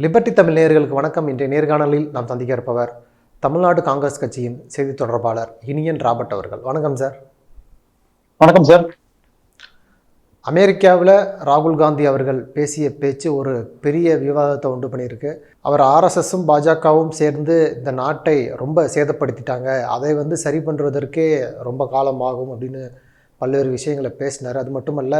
Liberty Tamil நேயர்களுக்கு வணக்கம். இன்றைய நேர்காணலில் நாம் சந்திக்க இருப்பவர் தமிழ்நாடு காங்கிரஸ் கட்சியின் செய்தி தொடர்பாளர் இனியன் ராபர்ட் அவர்கள். வணக்கம் சார். வணக்கம் சார். அமெரிக்காவில் ராகுல் காந்தி அவர்கள் பேசிய பேச்சு ஒரு பெரிய விவாதத்தை உண்டு பண்ணியிருக்கு. அவர் ஆர்எஸ்எஸும் பாஜகவும் சேர்ந்து இந்த நாட்டை ரொம்ப சேதப்படுத்திட்டாங்க. அதை வந்து சரி பண்ணுறதற்கே ரொம்ப காலம் ஆகும் அப்படின்னு பல்வேறு விஷயங்களை பேசினார். அது மட்டுமல்ல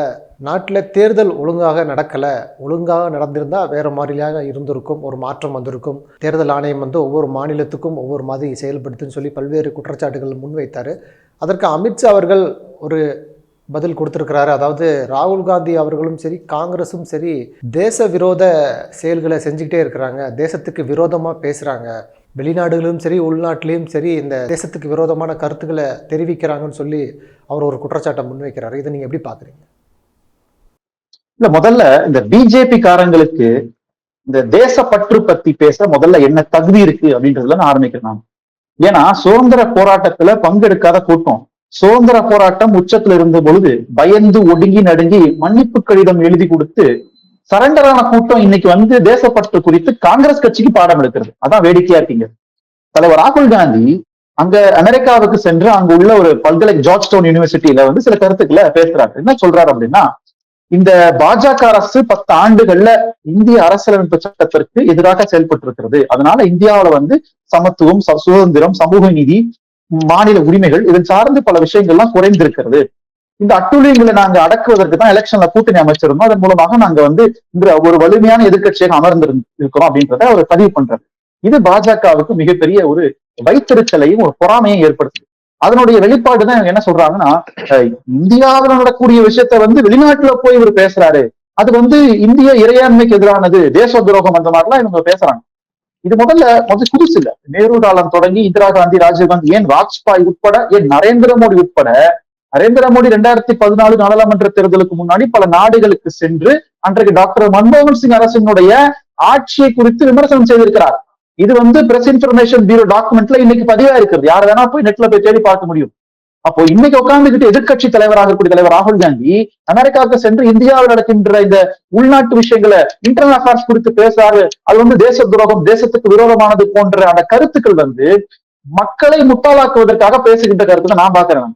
நாட்டில் தேர்தல் ஒழுங்காக நடக்கலை ஒழுங்காக நடந்திருந்தால் வேறு மாதிரியாக இருந்திருக்கும் ஒரு மாற்றம் வந்திருக்கும். தேர்தல் ஆணையம் வந்து ஒவ்வொரு மாநிலத்துக்கும் ஒவ்வொரு மாதிரி செயல்படுத்துன்னு சொல்லி பல்வேறு குற்றச்சாட்டுகள் முன்வைத்தார். அதற்கு அமித்ஷா அவர்கள் ஒரு பதில் கொடுத்துருக்கிறாரு. அதாவது ராகுல் காந்தி அவர்களும் சரி காங்கிரஸும் சரி தேச விரோத செயல்களை செஞ்சுக்கிட்டே இருக்கிறாங்க. தேசத்துக்கு விரோதமாக பேசுகிறாங்க வெளிநாடுகளிலும் சரி உள்நாட்டிலையும் சரி இந்த தேசத்துக்கு விரோதமான கருத்துக்களை தெரிவிக்கிறாங்கன்னு சொல்லி அவர் ஒரு குற்றச்சாட்டை முன்வைக்கிறாரு. இதை நீங்க எப்படி பாக்குறீங்க இல்ல முதல்ல இந்த பிஜேபி காரங்களுக்கு இந்த தேசப்பற்று பத்தி பேச முதல்ல என்ன தகுதி இருக்கு அப்படின்றதுல நான் ஆரம்பிக்கிறேன் நான். ஏன்னா சுதந்திர போராட்டத்துல பங்கெடுக்காத கூட்டம். சுதந்திர போராட்டம் உச்சத்துல இருந்த பொழுது பயந்து ஒடுங்கி நடுங்கி மன்னிப்பு கடிதம் எழுதி கொடுத்து சரண்டரான கூட்டம் இன்னைக்கு வந்து தேசப்பற்று குறித்து காங்கிரஸ் கட்சிக்கு பாடம் எடுக்கிறது. அதான் வேடிக்கையா இருக்கீங்க. தலைவர் ராகுல் காந்தி அங்க அமெரிக்காவுக்கு சென்று அங்க உள்ள ஒரு பல்கலை ஜார்ஜ் டவுன் யூனிவர்சிட்டியில வந்து சில கருத்துக்களை பேசுறாரு. என்ன சொல்றாரு அப்படின்னா இந்த பாஜக அரசு பத்து ஆண்டுகள்ல இந்திய அரசியலமைப்பு சட்டத்திற்கு எதிராக செயல்பட்டு இருக்கிறது அதனால இந்தியாவுல வந்து சமத்துவம் ச- சுதந்திரம் சமூக நீதி மாநில உரிமைகள் இதன் சார்ந்து பல விஷயங்கள்லாம் குறைந்திருக்கிறது. இந்த அட்டுழியங்களை நாங்க அடக்குவதற்கு தான் எலெக்ஷன்ல கூட்டணி அமைச்சிருந்தோம். அதன் மூலமாக நாங்க வந்து இந்த ஒரு வலிமையான எதிர்க்கட்சியாக அமர்ந்திருக்கிறோம் அப்படின்றத அவர் பதிவு பண்றாரு. இது பாஜகவுக்கு மிகப்பெரிய ஒரு வைத்திருச்சலையும் ஒரு பொறாமையும் ஏற்படுத்துது. அதனுடைய வெளிப்பாடு தான் என்ன சொல்றாங்கன்னா இந்தியாவில் நடக்கூடிய விஷயத்த வந்து வெளிநாட்டுல போய் இவர் பேசுறாரு. அது வந்து இந்திய இறையாண்மைக்கு எதிரானது தேச துரோகம் அந்த மாதிரிலாம் இவங்க பேசுறாங்க. இது முதல்ல முதல் புதுசு இல்ல. நேரு காலம் தொடங்கி இந்திரா காந்தி ராஜீவ்காந்தி ஏன் வாஜ்பாய் உட்பட ஏன் நரேந்திர மோடி உட்பட நரேந்திர மோடி ரெண்டாயிரத்தி பதினாலு நாடாளுமன்ற தேர்தலுக்கு முன்னாடி பல நாடுகளுக்கு சென்று அன்றைக்கு டாக்டர் மன்மோகன் சிங் அரசினுடைய ஆட்சியை குறித்து விமர்சனம் செய்திருக்கிறார். இது வந்து பிரஸ் இன்ஃபர்மேஷன் பியூரோ டாக்குமெண்ட்ல இன்னைக்கு பதிவா இருக்கிறது யார் வேணா போய் நெட்ல போய் தேடி பார்க்க முடியும். அப்போ இன்னைக்கு உட்கார்ந்துகிட்டு எதிர்க்கட்சி தலைவராக இருக்கக்கூடிய தலைவர் ராகுல் காந்தி அமெரிக்காவுக்கு சென்று இந்தியாவில் நடக்கின்ற இந்த உள்நாட்டு விஷயங்களை இன்டர்னல் அஃபேர்ஸ் குறித்து பேசுறாரு. அது வந்து தேச துரோகம் தேசத்துக்கு விரோதமானது போன்ற அந்த கருத்துக்கள் வந்து மக்களை முட்டாளாக்குவதற்காக பேசுகின்ற கருத்து நான் பாக்குறேன்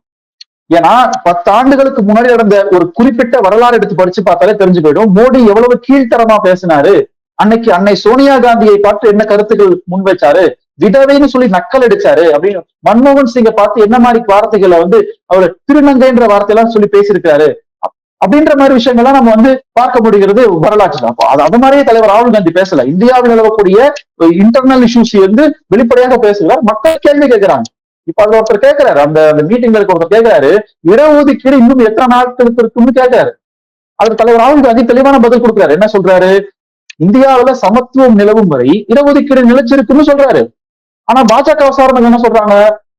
ஏன்னா பத்து ஆண்டுகளுக்கு முன்னாடி நடந்த ஒரு குறிப்பிட்ட வரலாறு எடுத்து படிச்சு பார்த்தாலே தெரிஞ்சு போயிடும். மோடி எவ்வளவு கீழ்த்தரமா பேசினாரு? அன்னைக்கு அன்னை சோனியா காந்தியை பார்த்து என்ன கருத்துக்கள் முன்வைச்சாரு? விதவைன்னு சொல்லி நக்கல் அடிச்சாரு அப்படின்னு மன்மோகன் சிங்கை பார்த்து என்ன மாதிரி வார்த்தைகளை வந்து அவர் திருநங்கைன்ற வார்த்தையெல்லாம் சொல்லி பேசியிருக்காரு அப்- அப்படின்ற மாதிரி விஷயங்கள்லாம் நம்ம வந்து பார்க்க முடிகிறது வரலாற்று அப்போ அது அது மாதிரியே தலைவர் ராகுல் காந்தி பேசல. இந்தியாவில் நிலவக்கூடிய இன்டர்னல் இஷ்யூஸ் வந்து வெளிப்படையாக பேசுகிறார். மக்கள் கேள்வி கேட்கிறாங்க. இப்ப அதுல ஒருத்தர் கேட்கிறாரு அந்த அந்த மீட்டிங்களுக்கு ஒருத்தர் கேட்கிறாரு இடஒதுக்கீடு இன்னும் எத்தனை நாட்களுக்கு இருக்கும்னு கேட்கிறாரு அதுக்கு தலைவர் ராகுல் காந்தி தெளிவான பதில் கொடுக்கிறாரு. என்ன சொல்றாரு? இந்தியாவுல சமத்துவம் நிலவும் வரை இடஒதுக்கீடு நிலைச்சிருக்குன்னு சொல்றாரு. ஆனா பாஜக சார்ந்தவங்க என்ன சொல்றாங்க?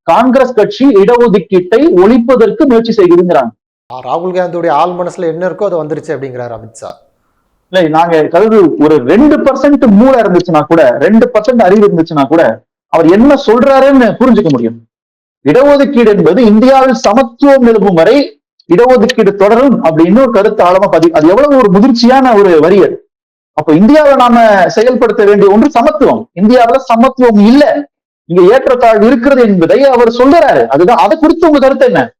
காங்கிரஸ் கட்சி இடஒதுக்கீட்டை ஒழிப்பதற்கு முயற்சி செய்கிறதுங்கிறாங்க ராகுல் காந்தியுடைய ஆள் மனசில் என்ன இருக்கோ அது வந்துருச்சு அப்படிங்கிறார் அமித்ஷா இல்ல நாங்க கல்வி ஒரு ரெண்டு பர்சன்ட் மூளை இருந்துச்சுன்னா கூட ரெண்டு பர்சன்ட் அறிவு இருந்துச்சுன்னா கூட அவர் என்ன சொல்றாருன்னு புரிஞ்சுக்க முடியும். இடஒதுக்கீடு என்பது இந்தியாவில் சமத்துவம் நிலவும் வரை இடஒதுக்கீடு தொடரும் அப்படின்னு ஒரு கருத்து ஆழமா பதி அது எவ்வளவு ஒரு முதிர்ச்சியான ஒரு வரி அது. அப்போ இந்தியாவில் நாம செயல்படுத்த வேண்டிய ஒன்று சமத்துவம். இந்தியாவுல சமத்துவம் இல்ல. இங்க ஏற்றத்தாழ்வு இருக்கிறது என்பதை அவர் சொல்றாரு அதுதான் அதை குறித்து உங்க கருத்து என்ன?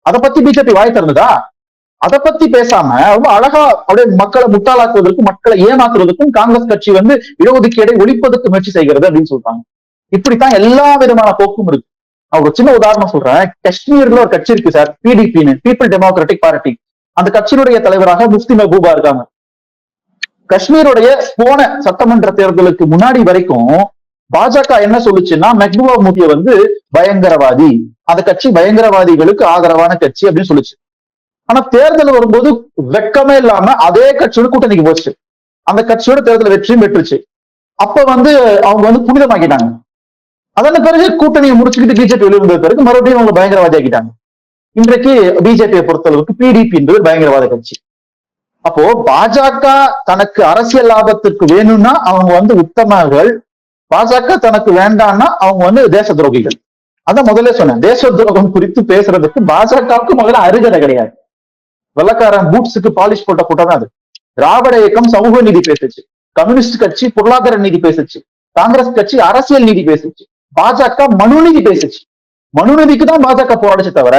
அதை பத்தி பிஜேபி வாய் திறந்ததா? அதை பத்தி பேசாம ரொம்ப அழகா அப்படியே மக்களை முட்டாளாக்குவதற்கும் மக்களை ஏமாத்துவதற்கும் காங்கிரஸ் கட்சி வந்து இடஒதுக்கீடை ஒழிப்பதற்கு முயற்சி செய்கிறது அப்படின்னு சொல்றாங்க. இப்படித்தான் எல்லா விதமான போக்கும் இருக்கு. ஒரு சின்ன உதாரணம் சொல்றேன். காஷ்மீர்ல ஒரு கட்சி இருக்கு சார் பிடிபின்னு பீப்புள் டெமோக்ராட்டிக் பார்ட்டி அந்த கட்சியினுடைய தலைவராக முஃப்தி மெஹபூபா இருக்காங்க. காஷ்மீருடைய போன சட்டமன்ற தேர்தலுக்கு முன்னாடி வரைக்கும் பாஜக என்ன சொல்லுச்சுன்னா மெஹபூபா முஃப்தியை வந்து பயங்கரவாதி அந்த கட்சி பயங்கரவாதிகளுக்கு ஆதரவான கட்சி அப்படின்னு சொல்லுச்சு. ஆனா தேர்தல் வரும்போது வெக்கமே இல்லாம அதே கட்சியோட கூட்டணிக்கு போச்சு. அந்த கட்சியோட தேர்தல் வெற்றியும் பெற்றுச்சு. அப்ப வந்து அவங்க வந்து புனிதமாக்கிட்டாங்க. அதன் பிறகு கூட்டணியை முடிச்சுக்கிட்டு பிஜேபி வெளியே பிறகு மறுபடியும் அவங்க பயங்கரவாதி ஆக்கிட்டாங்க இன்றைக்கு பிஜேபியை பொறுத்தளவுக்கு பிடிபி என்பது பயங்கரவாத கட்சி. அப்போ பாஜக தனக்கு அரசியல் லாபத்திற்கு வேணும்னா அவங்க வந்து உத்தமர்கள். பாஜக தனக்கு வேண்டாம்னா அவங்க வந்து தேச துரோகிகள். அதான் முதல்ல சொன்னேன். தேச துரோகம் குறித்து பேசுறதுக்கு பாஜகவுக்கு முதல்ல அருகதை கிடையாது. வெள்ளக்காரன் பூட்ஸுக்கு பாலிஷ் போட்ட கூட்டம் தான் அது. திராவிட இயக்கம் சமூக நீதி பேசுச்சு. கம்யூனிஸ்ட் கட்சி பொருளாதார நீதி பேசுச்சு. காங்கிரஸ் கட்சி அரசியல் நீதி பேசுச்சு. பாஜக மனுநீதி பேசுச்சு. மனுநீதிக்கு தான் பாஜக போராடுச்சு தவிர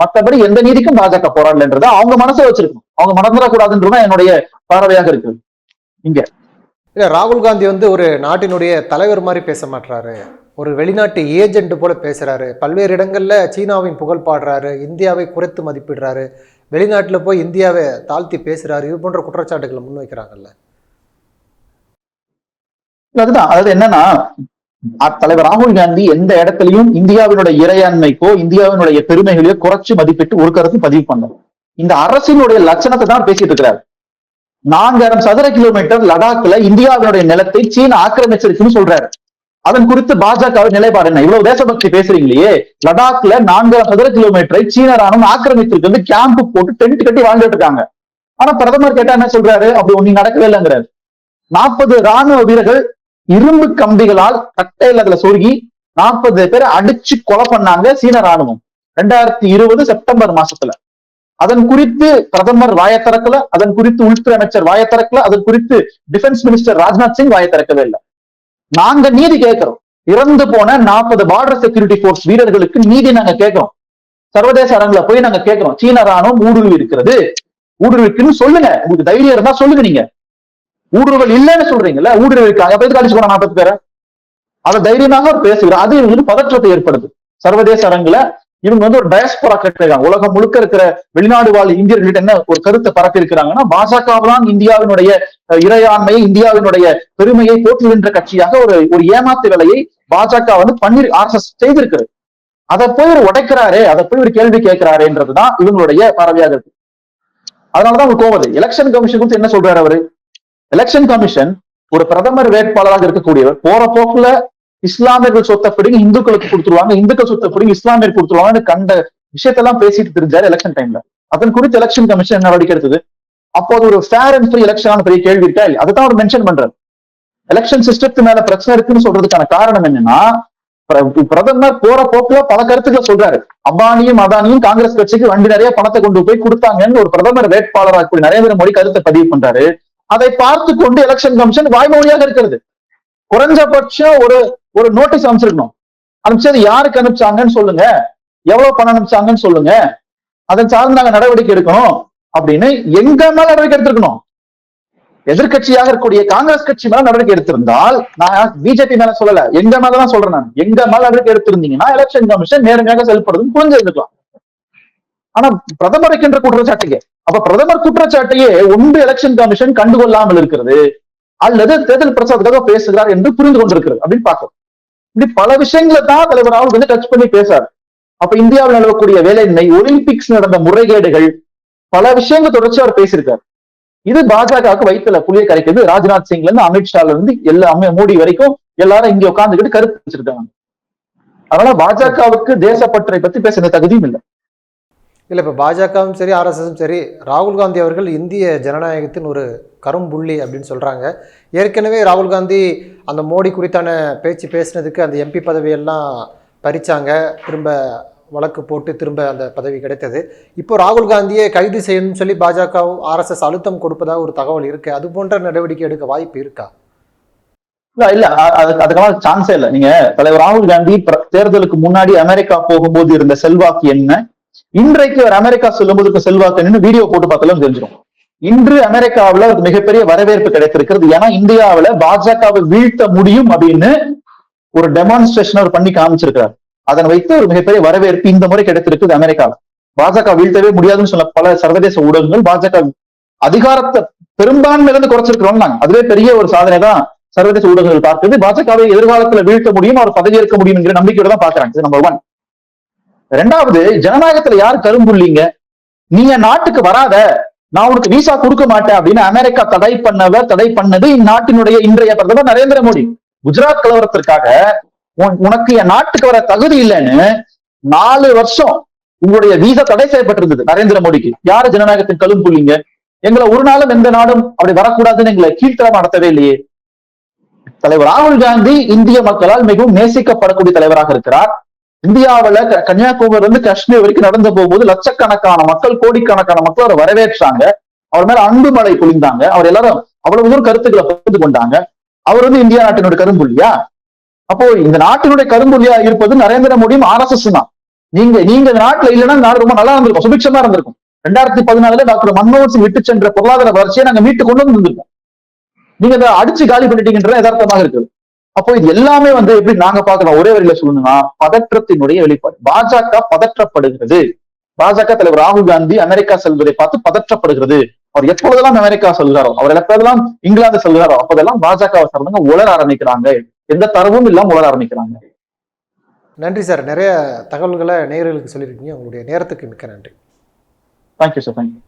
மத்தபடி எந்த நீதிக்கும் பாஜக போராடலன்றத அவங்க மனசை வச்சிருக்கணும் அவங்க மறந்துடக்கூடாதுன்றதுதான் என்னுடைய பார்வையாக இருக்கு இங்க. இல்லை ராகுல் காந்தி வந்து ஒரு நாட்டினுடைய தலைவர் மாதிரி பேச மாட்றாரு. ஒரு வெளிநாட்டு ஏஜென்ட் போல பேசுறாரு. பல்வேறு இடங்கள்ல சீனாவின் புகழ் பாடுறாரு. இந்தியாவை குறைத்து மதிப்பிடுறாரு. வெளிநாட்டில் போய் இந்தியாவை தாழ்த்தி பேசுறாரு. இது போன்ற குற்றச்சாட்டுகளை முன்வைக்கிறாங்கல்ல. அதுதான். அதாவது என்னன்னா தலைவர் ராகுல் காந்தி எந்த இடத்துலயும் இந்தியாவினுடைய இறையாண்மைக்கோ இந்தியாவினுடைய பெருமைகளையோ குறைச்சு மதிப்பிட்டு ஒரு கருத்து பதிவு பண்ணல. இந்த அரசினுடைய லட்சணத்தை தான் பேசிட்டு இருக்கிறார். நான்காயிரம் சதுர கிலோமீட்டர் லடாக்ல இந்தியாவினுடைய நிலத்தை சீனா ஆக்கிரமிச்சிருக்குன்னு சொல்றாரு. அதன் குறித்து பாஜக நிலைப்பாடு என்ன? இவ்வளவு தேசபக்தி பேசுறீங்களே. லடாக்ல நான்காயிரம் சதுர கிலோமீட்டரை சீன ராணுவம் ஆக்கிரமிச்சிருக்கு கேம்ப் போட்டு டென்ட் கட்டி வாழ்ந்துட்டு இருக்காங்க. ஆனா பிரதமர் கேட்டா என்ன சொல்றாரு? அப்படி ஒண்ணு நடக்கவே இல்லைங்கிறாரு. நாற்பது ராணுவ வீரர்கள் இரும்பு கம்பிகளால் கட்டையில் அதுல சொருகி நாற்பது பேரை அடிச்சு கொலை பண்ணாங்க சீன ராணுவம் ரெண்டாயிரத்தி இருபது செப்டம்பர் மாசத்துல. அதன் குறித்து பிரதமர் வாய திறக்கல அதன் குறித்து உள்துறை அமைச்சர் வாய திறக்கல அதன் குறித்து டிஃபென்ஸ் மினிஸ்டர் ராஜ்நாத் சிங் வாய திறக்கவே இல்லை. நாங்க நீதி கேட்கிறோம். இறந்து போன நாற்பது பார்டர் செக்யூரிட்டி போர்ஸ் வீரர்களுக்கு நீதி நாங்க கேட்கிறோம். சர்வதேச அரங்குல போய் நாங்க கேட்கிறோம். சீன ராணுவம் ஊடுருவி இருக்கிறது. ஊடுருவிக்குன்னு சொல்லுங்க. உங்களுக்கு தைரியம் இருந்தா சொல்லுங்க நீங்க. ஊடுருவல் இல்லைன்னு சொல்றீங்கல்ல ஊடுருவல் இருக்காங்க அப்ப எதுக்கு அடிச்சு போன நாற்பது பேரை? அதை தைரியமாக அவர் பேசுகிறார். அது இவங்களுக்கு பதற்றத்தை ஏற்படுது. சர்வதேச அரங்குல இவங்க வந்து ஒரு டயஸ்போரா கட்டிருக்காங்க உலகம் முழுக்க இருக்கிற வெளிநாடு வாழ் இந்தியர்கள்ட்ட என்ன ஒரு கருத்தை பரப்பி இருக்கிறாங்கன்னா பாஜக தான் இந்தியாவினுடைய இறையாண்மையை இந்தியாவினுடைய பெருமையை போற்றுகின்ற கட்சியாக ஒரு ஒரு ஏமாத்து வேலையை பாஜக வந்து பண்ணி ஆர்எஸ்எஸ் செய்திருக்கிறது. அதை போய் ஒரு உடைக்கிறாரே அதை போய் ஒரு கேள்வி கேட்கிறாரேன்றதுதான் இவங்களுடைய பறவையாக இருக்கு. அதனாலதான் அவர் கோவது எலெக்ஷன் கமிஷன் குறித்து என்ன சொல்றாரு அவரு? எலெக்ஷன் கமிஷன் ஒரு பிரதமர் வேட்பாளராக இருக்கக்கூடியவர் போற போக்குல இஸ்லாமியர்கள் சொத்தை பிடிங்க இந்துக்களுக்கு கொடுத்துருவாங்க இந்துக்கள் சொத்தை பிடிங்க இஸ்லாமியர் கொடுத்துருவாங்கன்னு கண்ட விஷயத்தெல்லாம் பேசிட்டு தெரிஞ்சாரு எலெக்ஷன் டைம்ல அதன் குறித்து எலெக்ஷன் கமிஷன் நடவடிக்கை எடுத்தது? அப்போது ஒரு ஃபேர் அண்ட் ஃப்ரீ எலெக்ஷன் பெரிய கேள்வி இருக்கா இல்லையா? அதுதான் அவர் மென்ஷன் பண்றாரு. எலெக்ஷன் சிஸ்டத்து மேல பிரச்சனை இருக்குன்னு சொல்றதுக்கான காரணம் என்னன்னா பிரதமர் போற போக்குல பல கருத்துக்களை சொல்றாரு. அம்பானியும் அதானியும் காங்கிரஸ் கட்சிக்கு வண்டி நிறைய பணத்தை கொண்டு போய் கொடுத்தாங்கன்னு ஒரு பிரதமர் வேட்பாளராக கூடிய நரேந்திர மோடி கருத்தை பதிவு பண்றாரு. அதை பார்த்து கொண்டு எலெக்ஷன் கமிஷன் வாய்மொழியாக இருக்கிறது. குறைஞ்சபட்சம் ஒரு ஒரு நோட்டீஸ் அனுப்பிச்சிருக்கணும். அனுப்பிச்சது யாருக்கு அனுப்பிச்சாங்கன்னு சொல்லுங்க. எவ்வளவு பணம் அனுப்பிச்சாங்கன்னு சொல்லுங்க. அதன் சார்ந்து நாங்க நடவடிக்கை எடுக்கணும் அப்படின்னு எங்க மேல நடவடிக்கை எடுத்திருக்கணும். எதிர்கட்சியாக இருக்கக்கூடிய காங்கிரஸ் கட்சி மேல நடவடிக்கை எடுத்திருந்தால் நான் பிஜேபி மேல சொல்லல. எங்க மேலதான் சொல்றேன் நான். எங்க மேல நடவடிக்கை எடுத்திருந்தீங்கன்னா எலெக்ஷன் கமிஷன் நேர்மையாக செயல்படுதுன்னு புரிஞ்சிருக்கலாம் ஆனா பிரதமர் இருக்கின்ற குற்றச்சாட்டுக்கு அப்ப பிரதமர் குற்றச்சாட்டையே ஒன்று எலெக்ஷன் கமிஷன் கண்டுகொள்ளாமல் இருக்கிறது. அல்லது தேர்தல் பிரச்சாரத்துக்காக பேசுகிறார் என்று புரிந்து கொண்டிருக்கிறது அப்படின்னு பார்க்கிறோம். இப்படி பல விஷயங்களை தான் தலைவர் ராகுல் வந்து டச் பண்ணி பேசாரு அப்ப இந்தியாவில் நிலவக்கூடிய வேலையின்மை ஒலிம்பிக்ஸ் நடந்த முறைகேடுகள் பல விஷயங்கள் தொடர்ச்சி அவர் பேசியிருக்காரு. இது பாஜகவுக்கு வயிற்றுல புளிய கரைக்குது. ராஜ்நாத் சிங்ல இருந்து அமித்ஷால இருந்து எல்லா அம்மே மோடி வரைக்கும் எல்லாரும் இங்க உட்காந்துக்கிட்டு கருத்து வச்சிருக்காங்க அதனால பாஜகவுக்கு தேசப்பற்றை பத்தி பேசுற தகுதியும் இல்லை. இல்லை இப்போ பாஜகவும் சரி ஆர்எஸ்எஸும் சரி ராகுல் காந்தி அவர்கள் இந்திய ஜனநாயகத்தின் ஒரு கரும்புள்ளி அப்படின்னு சொல்கிறாங்க ஏற்கனவே ராகுல் காந்தி அந்த மோடி குறித்தான பேச்சு பேசினதுக்கு அந்த எம்பி பதவியெல்லாம் பறிச்சாங்க. திரும்ப வழக்கு போட்டு திரும்ப அந்த பதவி கிடைத்தது. இப்போ ராகுல் காந்தியை கைது செய்யணும்னு சொல்லி பாஜகவும் ஆர்எஸ்எஸ் அழுத்தம் கொடுப்பதாக ஒரு தகவல் இருக்கு. அது போன்ற நடவடிக்கை எடுக்க வாய்ப்பு இருக்கா? இல்ல அதுக்கு அதுக்கெல்லாம் சான்ஸே இல்ல. நீங்க தலைவர் ராகுல் காந்தி பிர- தேர்தலுக்கு முன்னாடி அமெரிக்கா போகும்போது இருந்த செல்வாக்கு என்ன? இன்றைக்கு அவர் அமெரிக்கா சொல்லும்போது இருக்க செல்வாக்கு வீடியோ போட்டு பார்த்தாலும் தெரிஞ்சிடும் இன்று அமெரிக்காவுல ஒரு மிகப்பெரிய வரவேற்பு கிடைத்திருக்கிறது. ஏன்னா இந்தியாவில பாஜகவை வீழ்த்த முடியும் அப்படின்னு ஒரு டெமான்ஸ்ட்ரேஷன் அவர் பண்ணி காமிச்சிருக்காரு அதனை வைத்து ஒரு மிகப்பெரிய வரவேற்பு இந்த முறை கிடைத்திருக்குது அமெரிக்காவில் பாஜக வீழ்த்தவே முடியாதுன்னு சொன்ன பல சர்வதேச ஊடகங்கள் பாஜக அதிகாரத்தை பெரும்பான்மையில இருந்து குறைச்சிருக்கிறோம் நாங்க. அதுவே பெரிய ஒரு சாதனை தான் சர்வதேச ஊடகங்கள் பார்க்குது. பாஜகவை எதிர்காலத்துல வீழ்த்த முடியும் அவர் பதவி ஏற்க முடியும் என்கிற நம்பிக்கையோட தான் பாக்குறாங்க நம்பர் ஒன் ரெண்டாவது ஜனநாயகத்துல யார் கரும்புள்ளீங்க? நீங்க நாட்டுக்கு வராத நான் உனக்கு விசா கொடுக்க மாட்டேன் அப்படின்னு அமெரிக்கா தடை பண்ணவ தடை பண்ணது இந்நாட்டினுடைய இன்றைய பிரதமர் நரேந்திர மோடி. குஜராத் கலவரத்திற்காக உன்- உனக்கு என் நாட்டுக்கு வர தகுதி இல்லைன்னு நாலு வருஷம் உங்களுடைய வீசா தடை செய்யப்பட்டிருந்தது நரேந்திர மோடிக்கு. யாரு ஜனநாயகத்தின் கரும்புள்ளீங்க? எங்களை ஒரு நாளும் எந்த நாடும் அப்படி வரக்கூடாதுன்னு எங்களை கீழ்த்தரம் நடத்தவே இல்லையே. தலைவர் ராகுல் காந்தி இந்திய மக்களால் மிகவும் நேசிக்கப்படக்கூடிய தலைவராக இருக்கிறார். இந்தியாவுல க- கன்னியாகுமரி இருந்து காஷ்மீர் வரைக்கும் நடந்து போகும்போது லட்சக்கணக்கான மக்கள் கோடிக்கணக்கான மக்கள் அவரை வரவேற்றாங்க. அவர் மேல அன்பு மழை பொழிந்தாங்க. அவர் எல்லாரும் அவ்வளவு தூரம் கருத்துக்களை பகிர்ந்து கொண்டாங்க. அவர் வந்து இந்தியா நாட்டினுடைய கரும்புள்ளியா அப்போ இந்த நாட்டினுடைய கரும்புள்ளியா இருப்பது நரேந்திர மோடியும் ஆர்எஸ்எஸ் தான். நீங்க நீங்க இந்த நாட்டுல இல்லைன்னா நாடு ரொம்ப நல்லா இருந்திருக்கும் சுபிக்ஷமா இருந்திருக்கும். ரெண்டாயிரத்தி பதினாலுல டாக்டர் மன்மோகன் சிங் விட்டு சென்ற பொருளாதார வளர்ச்சியை நாங்க மீட்டு கொண்டு வந்து நீங்க அதை அடிச்சு காலி பண்ணிட்டீங்கன்ற யதார்த்தமாக இருக்குது அப்போ இது எல்லாமே வந்து எப்படி நாங்க பாக்குறோம் ஒரே வரியில சொல்லணும்னா பதற்றத்தினுடைய வெளிப்பாடு. பாஜக பதற்றப்படுகிறது. பாஜக தலைவர் ராகுல் காந்தி அமெரிக்கா செல்வதை பார்த்து பதற்றப்படுகிறது. அவர் எப்பொழுதெல்லாம் அமெரிக்கா செல்கிறாரோ அவர் எப்போதெல்லாம் இங்கிலாந்து செல்கிறாரோ அப்போதெல்லாம் பாஜக சார்ந்தவங்க உளர ஆரம்பிக்கிறாங்க. எந்த தரவும் இல்லாம உளர ஆரம்பிக்கிறாங்க. நன்றி சார். நிறைய தகவல்களை நேயர்களுக்கு சொல்லியிருக்கீங்க. உங்களுடைய நேரத்துக்கு மிக்க நன்றி. Thank you sir thank you